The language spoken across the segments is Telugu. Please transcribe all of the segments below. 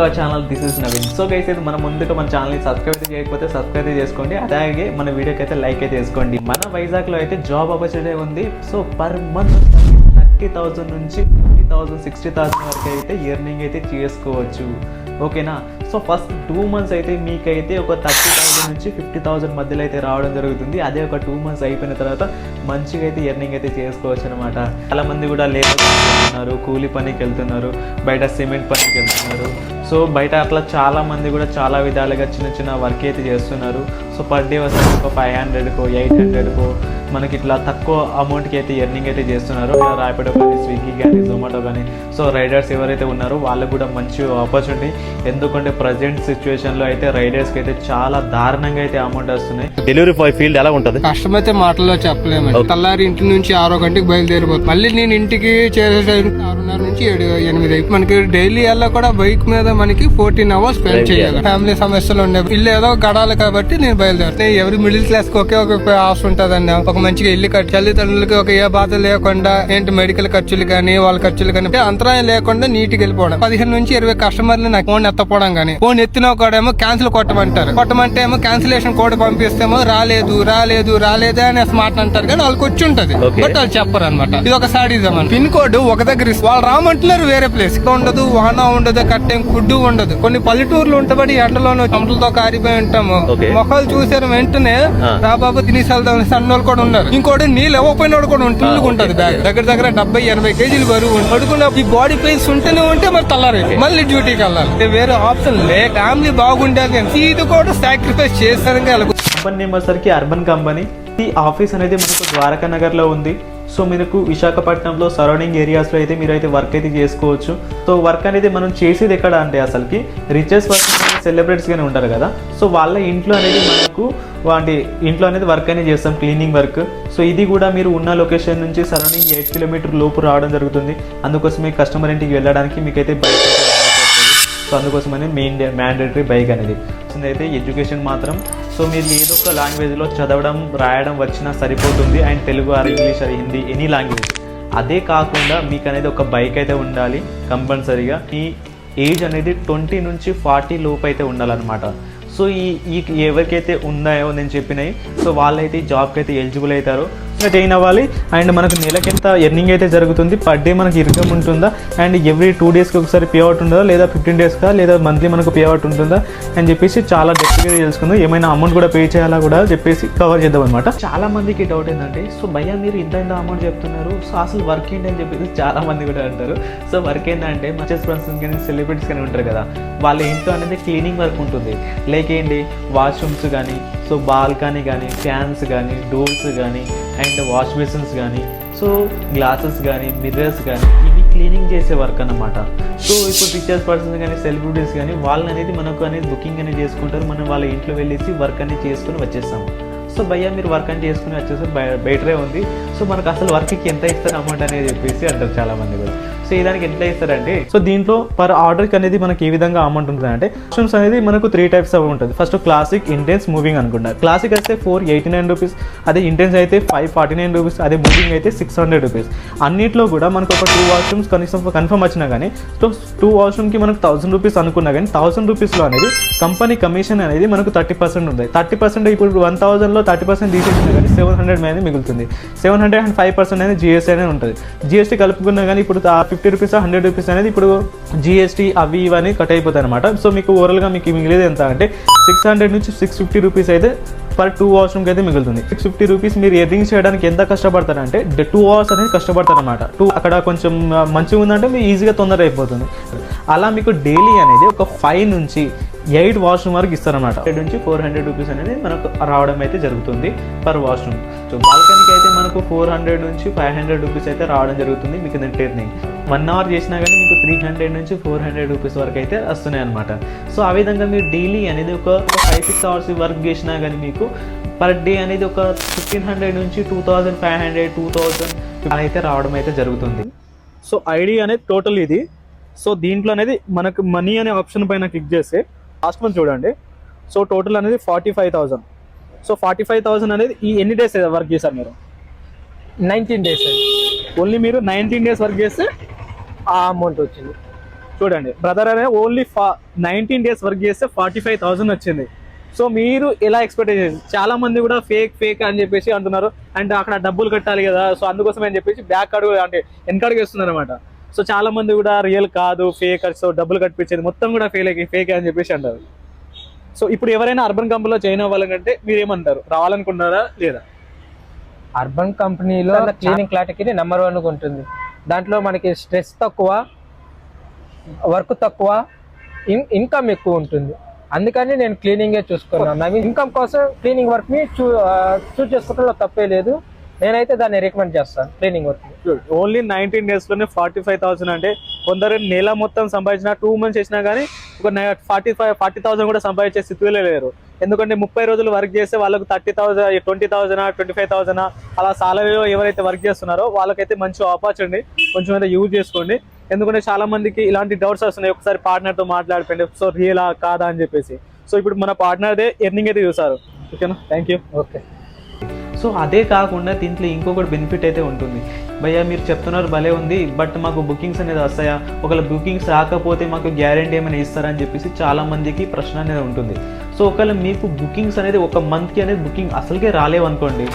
Our channel this is Naveen so guys అయితే మన ముందుగా మన ఛానల్ని సబ్స్క్రైబ్ చేయకపోతే సబ్స్క్రైబ్ చేసుకోండి. అలాగే మన వీడియోకి అయితే లైక్ అయితే చేసుకోండి. మన వైజాగ్లో అయితే జాబ్ ఆపర్చునిటీ ఉంది. So per month thirty thousand నుంచి ఫిఫ్టీ థౌజండ్ సిక్స్టీ థౌసండ్ వరకు అయితే ఎర్నింగ్ అయితే చేసుకోవచ్చు. ఓకేనా సో ఫస్ట్ టూ మంత్స్ అయితే మీకైతే ఒక థర్టీ థౌసండ్ నుంచి ఫిఫ్టీ థౌసండ్ మధ్యలో అయితే రావడం జరుగుతుంది. అదే ఒక టూ మంత్స్ అయిపోయిన తర్వాత మంచిగా అయితే ఎర్నింగ్ అయితే చేసుకోవచ్చు అనమాట చాలా మంది కూడా లేబర్ వెళ్తున్నారు కూలి పనికి వెళ్తున్నారు బయట సిమెంట్ పనికి వెళ్తున్నారు. సో బయట అట్లా చాలా మంది కూడా చాలా విధాలుగా చిన్న చిన్న వర్క్ అయితే చేస్తున్నారు. సో పర్ డే వస్తే ఒక ఫైవ్ హండ్రెడ్కో ఎయిట్ హండ్రెడ్కో మనకి ఇట్లా తక్కువ అమౌంట్కి అయితే ఎర్నింగ్ అయితే చేస్తున్నారు. ర్యాపిడో కానీ స్విగ్గీ కానీ జొమాటో కానీ. సో రైడర్స్ ఎవరైతే ఉన్నారో వాళ్ళకు కూడా మంచి ఆపర్చునిటీ ఎందుకంటే ప్రజెంట్ సిచ్యువేషన్లో అయితే రైడర్స్కి అయితే చాలా దారుణంగా అయితే అమౌంట్ వస్తున్నాయి. డెలివరీ బాయ్ ఫీల్డ్ ఎలా ఉంటది? కష్టమైతే మాటల్లో చెప్పలేము తెల్లారి ఇంటి నుంచి ఆరో గంటకి బయలుదేరిపోతుంది మళ్ళీ నేను ఇంటికి చేసే టైంకి ఆరున్నర నుంచి ఏడు ఎనిమిది అయిపోయి మనకి డైలీ వెళ్ళా కూడా బైక్ మీద మనకి ఫోర్టీన్ అవర్స్ స్పెండ్ చేయాలి. ఫ్యామిలీ సమస్యలు ఉండే ఇల్లు ఏదో గడాలి కాబట్టి నేను బయలుదేరుతాను. ఎవరి మిడిల్ క్లాస్కి ఒకే ఒక ఆశ ఉంటదండి. ఒక మంచిగా ఇల్లు కట్టి తల్లిదండ్రులకి ఒక ఏ బాధ లేకుండా ఏంటి మెడికల్ ఖర్చులు కానీ వాళ్ళ ఖర్చులు కానీ అంతరాయం లేకుండా నీట్గా వెళ్ళిపోవడం. పదిహేను నుంచి ఇరవై కస్టమర్లు నాకు ఫోన్ ఎత్తపోవడం కానీ ఫోన్ ఎత్తినా కూడా ఏమో క్యాన్సిల్ కొట్టమంటారు. కొట్టమంటే ఏమో క్యాన్సిలేషన్ కోడ్ పంపిస్తేమో రాలేదు రాలేదు రాలేదే అనే స్మార్ట్ అంటారు కానీ వాళ్ళకి వచ్చి ఉంటది. బట్ వాళ్ళు చెప్పరు అనమాట ఇది ఒక సాడిజం అని. పిన్ కోడ్ ఒక దగ్గర వాళ్ళు రామంటున్నారు వేరే ప్లేస్ ఉండదు వాహనం ఉండదు కట్టేం ఫుడ్ ఉండదు. కొన్ని పల్లెటూర్లు ఉంటబడి ఎండలోనూ చెమటలతో కారిపోయి ఉంటాము. మొక్కలు చూసారు వెంటనే Ah. రా బాబు తినేసి వెళ్దాం సన్నోళ్ళు కూడా ఉన్నారు. ఇంకోటి నీళ్ళు ఇవ్వకపోయిన వాడు కూడా ఉంటుంది ఉంటది బ్యాగ్. దగ్గర దగ్గర డెబ్బై ఎనభై కేజీలు బరువు ఉంటుంది. పడుకున్న ఈ బాడీ పెయిన్స్ ఉంటేనే ఉంటే మరి తల్లారి మళ్ళీ డ్యూటీకి వెళ్ళాలి. వేరే ఆప్షన్ లే. ఫ్యామిలీ బాగుండాలి ఇది కూడా సాక్రిఫైస్ చేస్తారని కంపెనీ నేమ్ వచ్చేసరికి అర్బన్ కంపెనీ. ఈ ఆఫీస్ అనేది మనకు ద్వారకా నగర్లో ఉంది. సో మీకు విశాఖపట్నంలో సరౌండింగ్ ఏరియాస్లో అయితే మీరు అయితే వర్క్ అయితే చేసుకోవచ్చు. సో వర్క్ అనేది మనం చేసేది ఎక్కడ అంటే అసలుకి రిచెస్ వర్క్ సెలబ్రిటీస్గానే ఉంటారు కదా. సో వాళ్ళ ఇంట్లో అనేది మనకు వాటి ఇంట్లో అనేది వర్క్ అనేది చేస్తాం క్లీనింగ్ వర్క్ సో ఇది కూడా మీరు ఉన్న లొకేషన్ నుంచి సరౌండింగ్ ఎయిట్ కిలోమీటర్ లోపు రావడం జరుగుతుంది. అందుకోసమే కస్టమర్ ఇంటికి వెళ్ళడానికి మీకైతే బైక్ అయితే సో అందుకోసమని మెయిన్ మ్యాండేటరీ బైక్ అనేది. సో అయితే ఎడ్యుకేషన్ మాత్రం సో మీరు ఏదో ఒక లాంగ్వేజ్లో చదవడం రాయడం వచ్చినా సరిపోతుంది. And Telugu or English or Hindi any language అదే కాకుండా మీకు అనేది ఒక బైక్ అయితే ఉండాలి కంపల్సరీగా. ఈ ఏజ్ అనేది ట్వంటీ నుంచి ఫార్టీ లోపు అయితే ఉండాలన్నమాట. సో ఈ ఈ ఎవరికైతే ఉన్నాయో నేను చెప్పినాయి సో వాళ్ళైతే ఈ జాబ్కి అయితే ఎలిజిబుల్ అవుతారు జైన్ అవ్వాలి. అండ్ మనకు నెలకి ఎంత ఎర్నింగ్ అయితే జరుగుతుంది? పర్ డే మనకి ఇన్కమ్ ఉంటుందా? అండ్ ఎవ్రీ టూ డేస్కి ఒకసారి పే అవుట్ ఉంటుందా? లేదా ఫిఫ్టీన్ డేస్కా? లేదా మంత్లీ మనకు పే అవుట్ ఉంటుందా? అని చెప్పేసి చాలా డెప్త్గా తెలుసుకుందాం. ఏమైనా అమౌంట్ కూడా పే చేయాలా కూడా చెప్పేసి కవర్ చేద్దాం అనమాట చాలా మందికి డౌట్ ఏంటంటే సో భయ్యా మీరు ఇంత ఇంత అమౌంట్ చెప్తున్నారు. సో అసలు వర్క్ ఏంటి? అని చెప్పేసి చాలా మంది కూడా అంటారు. సో వర్క్ ఏంటంటే మచెస్ పర్సన్స్ కానీ సెలబ్రిటీస్ కానీ ఉంటారు కదా వాళ్ళ ఇంట్లో అనేది క్లీనింగ్ వర్క్ ఉంటుంది. లేకేంటి వాష్రూమ్స్ కానీ సో బాల్కనీ కానీ ఫ్యాన్స్ కానీ డోర్స్ కానీ అండ్ వాష్ బేసిన్స్ కానీ సో గ్లాసెస్ కానీ మిర్రర్స్ కానీ ఇవి క్లీనింగ్ చేసే వర్క్ అన్నమాట. సో ఇప్పుడు పిక్చర్స్ పర్సన్స్ కానీ సెలబ్రిటీస్ కానీ వాళ్ళని అనేది మనకు అనేది బుకింగ్ అనేది చేసుకుంటారు. మనం వాళ్ళ ఇంట్లో వెళ్ళేసి వర్క్ అనేది చేసుకొని వచ్చేస్తాము. సో భయ్యా మీరు వర్క్ అని చేసుకుని వచ్చేసి బెటరే ఉంది. సో మనకు అసలు వర్క్కి ఎంత ఇస్తారు అమౌంట్ అనేది చెప్పేసి అంటారు చాలా మంది కూడా. చేయడానికి దానికి ఎంత ఇస్తారంటే సో దీంట్లో పర్ ఆర్డర్కి అనేది మనకి ఏ విధంగా అమౌంట్ ఉంటుంది అంటే ఆప్షన్స్ అనేది మనకు త్రీ టైప్స్ అవి ఉంటుంది. ఫస్ట్ క్లాసిక్ ఇంటెన్స్ మూవింగ్ అనుకుంటా. క్లాసిక్ అయితే ఫోర్ ఎయిటీ నైన్ రూపీస్ అదే ఇంటెన్స్ అయితే ఫైవ్ ఫార్టీ నైన్ రూపీస్ అదే మూవింగ్ అయితే సిక్స్ హండ్రెడ్ రూపీస్ అన్నిట్లో కూడా మనకు ఒక టూ వాష్రూమ్స్ కనీసం కన్ఫర్మ్ వచ్చినా కానీ సో టూ వాష్రూమ్కి మనకు థౌసండ్ రూపీస్ అనుకున్నా కానీ థౌసండ్ రూపీస్లో అనేది కంపెనీ కమిషన్ అనేది మనకు థర్టీ పర్సెంట్ ఉంది థర్టీ పర్సెంట్ ఇప్పుడు వన్ థౌసండ్లో థర్టీ పర్సెంట్ తీసేసినా కానీ సెవెన్ హండ్రెడ్ అనేది మిగులుతుంది. Seven hundred and five percent అనేది జిఎస్టీ అనేది ఉంటుంది. జిఎస్టీ కలుపుకున్నా కానీ ఇప్పుడు ఫిఫ్టీ రూపీస్ హండ్రెడ్ రూపీస్ అనేది ఇప్పుడు జిఎస్టీ అవి ఇవన్నీ కట్ అయిపోతాయి అనమాట సో మీకు ఓవరాల్గా మీకు మిగిలేదు ఎంత అంటే సిక్స్ హండ్రెడ్ నుంచి సిక్స్ ఫిఫ్టీ రూపీస్ అయితే పర్ టూ అవర్స్కి అయితే మిగులుతుంది. సిక్స్ ఫిఫ్టీ రూపీస్ మీరు ఎర్నింగ్ చేయడానికి ఎంత కష్టపడతారంటే టూ అవర్స్ అనేది కష్టపడతారు అనమాట టూ అక్కడ కొంచెం మంచిగా ఉందంటే మీరు ఈజీగా తొందర అయిపోతుంది. అలా మీకు డైలీ అనేది ఒక ఫైవ్ నుంచి ఎయిట్ వాష్రూమ్ వరకు ఇస్తారనమాట నుంచి ఫోర్ హండ్రెడ్ రూపీస్ అనేది మనకు రావడం అయితే జరుగుతుంది పర్ వాష్రూమ్ సో అయితే మనకు ఫోర్ హండ్రెడ్ నుంచి ఫైవ్ హండ్రెడ్ రూపీస్ అయితే రావడం జరుగుతుంది మీకు నెట్ ఎర్నింగ్ వన్ అవర్ చేసినా కానీ మీకు త్రీ హండ్రెడ్ నుంచి ఫోర్ హండ్రెడ్ రూపీస్ వరకు అయితే వస్తున్నాయి అనమాట సో ఆ విధంగా మీరు డైలీ అనేది ఒక ఫైవ్ సిక్స్ అవర్స్ వర్క్ చేసినా కానీ మీకు పర్ డే అనేది ఒక ఫిఫ్టీన్ హండ్రెడ్ నుంచి two thousand five hundred two thousand అలా అయితే రావడం అయితే జరుగుతుంది. సో ఐడి అనేది టోటల్ ఇది. సో దీంట్లో అనేది మనకు మనీ అనే ఆప్షన్ పైన క్లిక్ చేస్తే లాస్ట్ మంత్ చూడండి. సో టోటల్ అనేది forty five thousand so forty five thousand అనేది ఈ ఎన్ని డేస్ వర్క్ చేశారు మీరు? Nineteen days. ఓన్లీ మీరు నైన్టీన్ డేస్ వర్క్ చేస్తే ఆ అమౌంట్ వచ్చింది. చూడండి బ్రదర్ అనే ఓన్లీ ఫా నైన్టీన్ డేస్ వర్క్ చేస్తే ఫార్టీ ఫైవ్ థౌసండ్ వచ్చింది. సో మీరు ఎలా ఎక్స్పెక్ట్ చేసి చాలా మంది కూడా ఫేక్ ఫేక్ అని చెప్పేసి అంటున్నారు. అండ్ అక్కడ డబ్బులు కట్టాలి కదా సో అందుకోసం అని చెప్పేసి బ్యాక్ అడుగు అంటే వెనకడుగు వేస్తున్నారు అనమాట సో చాలా మంది కూడా రియల్ కాదు ఫేక్ సో డబ్బులు కట్టించేది మొత్తం కూడా ఫేక్ ఫేక్ అని చెప్పేసి అంటారు. సో ఇప్పుడు ఎవరైనా అర్బన్ కంపెనీలో జాయిన్ అవ్వాలంటే మీరు ఏమంటారు రావాలనుకుంటున్నారా లేదా? అర్బన్ కంపెనీలో క్లీనింగ్ క్లాటికి నెంబర్ వన్ ఉంటుంది. దాంట్లో మనకి స్ట్రెస్ తక్కువ వర్క్ తక్కువ ఇన్ ఇన్కమ్ ఎక్కువ ఉంటుంది. అందుకని నేను క్లీనింగే చూసుకున్నాను. అవి ఇన్కమ్ కోసం క్లీనింగ్ వర్క్ని చూ చూస్ చేసుకోవడంలో తప్పే లేదు. నేనైతే దాన్ని రికమెండ్ చేస్తాను క్లీనింగ్ వర్క్ ఓన్లీ నైన్టీన్ డేస్లోనే ఫార్టీ ఫైవ్ థౌసండ్ అంటే కొందరు నెల మొత్తం సంపాదించిన టూ మంత్స్ చేసినా కానీ ఒక ఫార్టీ ఫైవ్ ఫార్టీ థౌసండ్ కూడా సంపాదించే స్థితిలో లేరు. ఎందుకంటే ముప్పై రోజులు వర్క్ చేస్తే వాళ్ళకు thirty thousand twenty thousand twenty five thousand అలా సాలరీలో ఎవరైతే వర్క్ చేస్తున్నారో వాళ్ళకైతే మంచి ఆపర్చునిటీ కొంచెం అయితే యూజ్ చేసుకోండి. ఎందుకంటే చాలా మందికి ఇలాంటి డౌట్స్ వస్తున్నాయి. ఒకసారి పార్ట్నర్తో మాట్లాడిపోయింది సో రియలా కాదా అని చెప్పేసి. సో ఇప్పుడు మన పార్ట్నర్దే ఎర్నింగ్ అయితే చూసారు ఓకేనా థ్యాంక్ యూ ఓకే సో అదే కాకుండా దీంట్లో ఇంకొకటి బెనిఫిట్ అయితే ఉంటుంది. భయ్యా మీరు చెప్తున్నారు భలే ఉంది బట్ మాకు బుకింగ్స్ అనేది వస్తాయా? ఒకవేళ బుకింగ్స్ రాకపోతే మాకు గ్యారంటీ ఏమైనా ఇస్తారని చెప్పేసి చాలా మందికి ప్రశ్న అనేది ఉంటుంది. సో ఒకవేళ మీకు బుకింగ్స్ అనేది ఒక మంత్కి అనేది బుకింగ్ అసలుకే రాలేవనుకోండి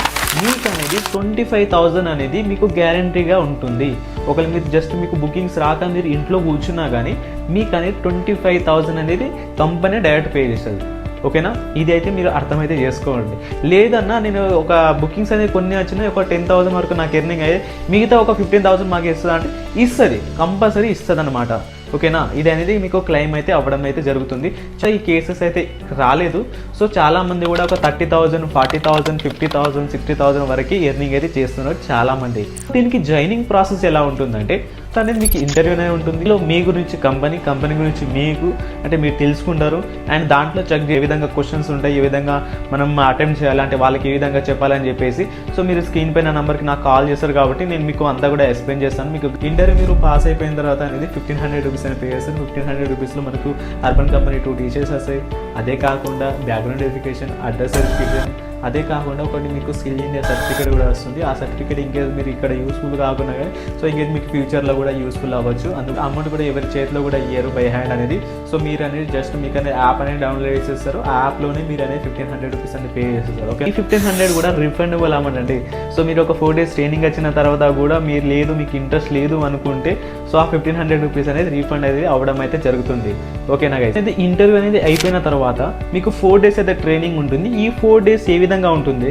మీకు అనేది ట్వంటీ ఫైవ్ థౌజండ్ అనేది మీకు గ్యారంటీగా ఉంటుంది. ఒకవేళ మీరు జస్ట్ మీకు బుకింగ్స్ రాక మీరు ఇంట్లో కూర్చున్నా కానీ మీకు అనేది ట్వంటీ ఫైవ్ థౌజండ్ అనేది కంపెనీ డైరెక్ట్ పే చేస్తుంది. ఓకేనా? ఇది అయితే మీరు అర్థమైతే చేసుకోండి. లేదన్నా నేను ఒక బుకింగ్స్ అనేది కొన్ని వచ్చినాయి ఒక టెన్ థౌసండ్ వరకు నాకు ఎర్నింగ్ అయ్యి మిగతా ఒక ఫిఫ్టీన్ థౌసండ్ మాకు ఇస్తుంది అంటే ఇస్తుంది కంపల్సరీ ఇస్తుంది అనమాట ఓకేనా? ఇది అనేది మీకు క్లెయిమ్ అయితే అవ్వడం అయితే జరుగుతుంది. సో ఈ కేసెస్ అయితే రాలేదు. సో చాలా మంది కూడా ఒక thirty thousand forty thousand fifty thousand sixty thousand వరకు ఎర్నింగ్ అయితే చేస్తున్నారు చాలా మంది దీనికి జాయినింగ్ ప్రాసెస్ ఎలా ఉంటుందంటే అనేది మీకు ఇంటర్వ్యూ అనేది ఉంటుంది. ఇందులో మీ గురించి కంపెనీ కంపెనీ గురించి మీకు అంటే మీరు తెలుసుకుంటారు. అండ్ దాంట్లో చెక్ ఏ విధంగా క్వశ్చన్స్ ఉంటాయి ఏ విధంగా మనం అటెంప్ట్ చేయాలి అంటే వాళ్ళకి ఏ విధంగా చెప్పాలని చెప్పేసి. సో మీరు స్క్రీన్ పైన నెంబర్కి నాకు కాల్ చేస్తారు కాబట్టి నేను మీకు అంతా కూడా ఎక్స్ప్లెయిన్ చేస్తాను. మీకు ఇంటర్వ్యూ మీరు పాస్ అయిపోయిన తర్వాత అనేది ఫిఫ్టీన్ హండ్రెడ్ రూపీస్ అని పే చేస్తారు. ఫిఫ్టీన్ హండ్రెడ్ రూపీస్లో మనకు అర్బన్ కంపెనీ టూ టీచర్స్ వస్తాయి. అదే కాకుండా బ్యాక్గ్రౌండ్ వెరిఫికేషన్ అడ్రస్ వెరిఫికేషన్ అదే కాకుండా ఒకటి మీకు స్కిల్ ఇండియా సర్టిఫికేట్ కూడా వస్తుంది. ఆ సర్టిఫికేట్ ఇంకేది మీరు ఇక్కడ యూస్ఫుల్ కాకుండా కానీ సో ఇంకేది మీకు ఫ్యూచర్లో కూడా యూస్ఫుల్ అవ్వచ్చు. అందుకు అమౌంట్ కూడా ఎవరి చేతిలో కూడా ఇయ్యరు బై హ్యాండ్ అనేది. సో మీరు అనేది జస్ట్ మీకు అనేది యాప్ అనేది డౌన్లోడ్ చేసేస్తారు. ఆ యాప్లోనే మీరు అనేది ఫిఫ్టీన్ హండ్రెడ్ రూపీస్ అనేది పే చేసేస్తారు. ఓకే ఈ ఫిఫ్టీన్ హండ్రెడ్ కూడా రిఫండబుల్ అమౌంట్ అండి. సో మీరు ఒక ఫోర్ డేస్ ట్రైనింగ్ వచ్చిన తర్వాత కూడా మీరు లేదు మీకు ఇంట్రెస్ట్ లేదు అనుకుంటే సో ఆ ఫిఫ్టీన్ హండ్రెడ్ రూపీస్ అనేది రీఫండ్ అనేది అవడం అయితే జరుగుతుంది. ఓకేనా గైస్ అయితే ఇంటర్వ్యూ అనేది అయిపోయిన తర్వాత తర్వాత మీకు ఫోర్ డేస్ అయితే ట్రైనింగ్ ఉంటుంది. ఈ ఫోర్ డేస్ ఏ విధంగా ఉంటుంది?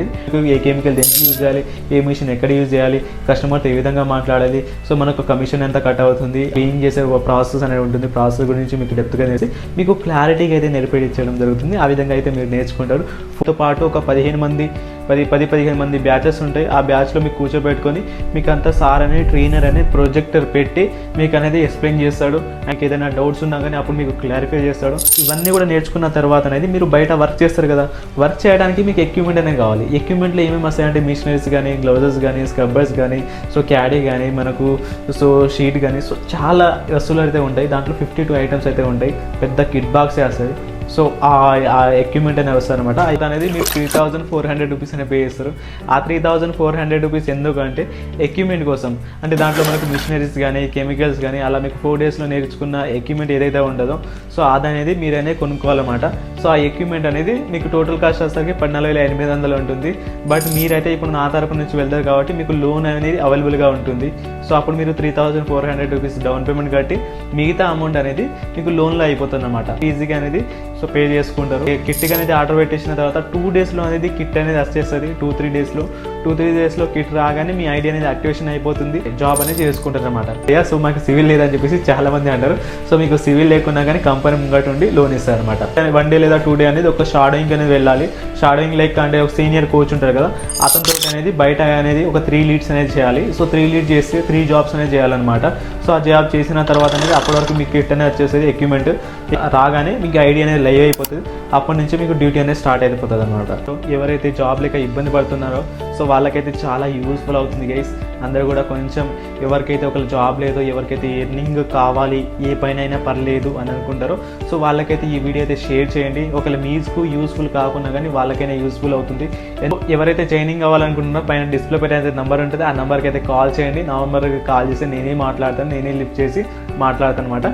ఏ కెమికల్ దేనికి యూజ్ చేయాలి? ఏ మిషన్ ఎక్కడ యూజ్ చేయాలి? కస్టమర్తో ఏ విధంగా మాట్లాడాలి? సో మనకు కమిషన్ ఎంత కట్ అవుతుంది? క్లీన్ చేసే ఒక ప్రాసెస్ అనేది ఉంటుంది. ప్రాసెస్ గురించి మీకు డెప్త్గా చేసి మీకు క్లారిటీగా అయితే నేర్పించడం జరుగుతుంది. ఆ విధంగా అయితే మీరు నేర్చుకుంటారు. తో పాటు ఒక పదిహేను మంది పది పది పదిహేను మంది బ్యాచెస్ ఉంటాయి. ఆ బ్యాచ్లో మీకు కూర్చోబెట్టుకొని మీకు అంతా సార్ అని ట్రైనర్ అనే ప్రొజెక్టర్ పెట్టి మీకు అనేది ఎక్స్ప్లెయిన్ చేస్తాడు. నాకు ఏదైనా డౌట్స్ ఉన్నా కానీ అప్పుడు మీకు క్లారిఫై చేస్తాడు. ఇవన్నీ కూడా నేర్చుకున్న తర్వాత అనేది మీరు బయట వర్క్ చేస్తారు కదా. వర్క్ చేయడానికి మీకు ఎక్విప్మెంట్ అనేది కావాలి. ఎక్విప్మెంట్లో ఏమేమి వస్తాయంటే మిషనరీస్ కానీ గ్లౌజెస్ కానీ స్క్రబ్బర్స్ కానీ సో క్యాడీ కానీ మనకు సో షీట్ కానీ సో చాలా వస్తువులు అయితే ఉంటాయి. దాంట్లో ఫిఫ్టీ టూ ఐటమ్స్ అయితే ఉంటాయి. పెద్ద కిట్ బాక్సే వస్తుంది. సో ఆ ఎక్విప్మెంట్ అనేది వస్తుంది అనమాట అది అనేది మీరు three thousand four hundred rupees అనే పే చేస్తారు. ఆ three thousand four hundred rupees ఎందుకంటే ఎక్విప్మెంట్ కోసం. అంటే దాంట్లో మనకు మిషనరీస్ కానీ కెమికల్స్ కానీ అలా మీకు ఫోర్ డేస్లో నేర్చుకున్న ఎక్విప్మెంట్ ఏదైతే ఉండదో సో అది అనేది మీరనే కొనుక్కోవాలన్నమాట. సో ఆ ఎక్విప్మెంట్ అనేది మీకు టోటల్ కాస్ట్ వచ్చేసరికి పద్నాలుగు వేల ఎనిమిది వందలు ఉంటుంది. బట్ మీరైతే ఇప్పుడు నా తరపు నుంచి వెళ్తారు కాబట్టి మీకు లోన్ అనేది అవైలబుల్గా ఉంటుంది. సో అప్పుడు మీరు three thousand four hundred rupees down payment కట్టి మిగతా అమౌంట్ అనేది మీకు లోన్లో అయిపోతుంది అనమాట ఈజీగా అనేది. సో పే చేసుకుంటారు. కిట్ అనేది ఆర్డర్ పెట్టేసిన తర్వాత టూ డేస్లో అనేది కిట్ అనేది వచ్చేస్తుంది. టూ త్రీ డేస్లో టూ త్రీ డేస్లో కిట్ రాగానే మీ ఐడి అనేది యాక్టివేషన్ అయిపోతుంది. జాబ్ అనేది చేసుకుంటారు అనమాట సో మాకు సివిల్ లేదని చెప్పేసి చాలా మంది అంటారు. సో మీకు సివిల్ లేకున్నా కానీ కంపెనీ ముంగట ఉండి లోన్ ఇస్తారు అనమాట వన్ డే లేదా టూ డే అనేది ఒక షాడోయింగ్ అనేది వెళ్ళాలి. షాడోయింగ్ లైక్ అంటే ఒక సీనియర్ కోచ్ ఉంటారు కదా అతనితో అనేది బయట అనేది ఒక త్రీ లీడ్స్ అనేది చేయాలి. సో త్రీ లీడ్ చేస్తే త్రీ జాబ్స్ అనేది చేయాలన్నమాట. సో ఆ జాబ్ చేసిన తర్వాత అనేది అప్పటి వరకు మీకు కిట్ అనేది వచ్చేసేది ఎక్విప్మెంట్ రాగానే మీకు ఐడి అనేది లైవ్ అయిపోతుంది. అప్పటి నుంచి మీకు డ్యూటీ అనేది స్టార్ట్ అయిపోతుంది అనమాట సో ఎవరైతే జాబ్ లేక ఇబ్బంది పడుతున్నారో సో వాళ్ళకైతే చాలా యూస్ఫుల్ అవుతుంది గైస్ అందరూ కూడా కొంచెం ఎవరికైతే ఒకళ్ళు జాబ్ లేదో ఎవరికైతే ఎర్నింగ్ కావాలి ఏ పైన అయినా పర్లేదు అని అనుకుంటారో సో వాళ్ళకైతే ఈ వీడియో అయితే షేర్ చేయండి. ఒకవేళ మీకు యూస్ఫుల్ కాకుండా కానీ వాళ్ళకైనా యూస్ఫుల్ అవుతుంది. ఎవరైతే ట్రైనింగ్ అవ్వాలనుకుంటున్నారో పైన డిస్ప్లే పెట్టే నెంబర్ ఉంటుంది. ఆ నెంబర్కి అయితే కాల్ చేయండి. నా నెంబర్కి కాల్ చేసి నేనే మాట్లాడతాను నేనే లిఫ్ట్ చేసి మాట్లాడతాను అనమాట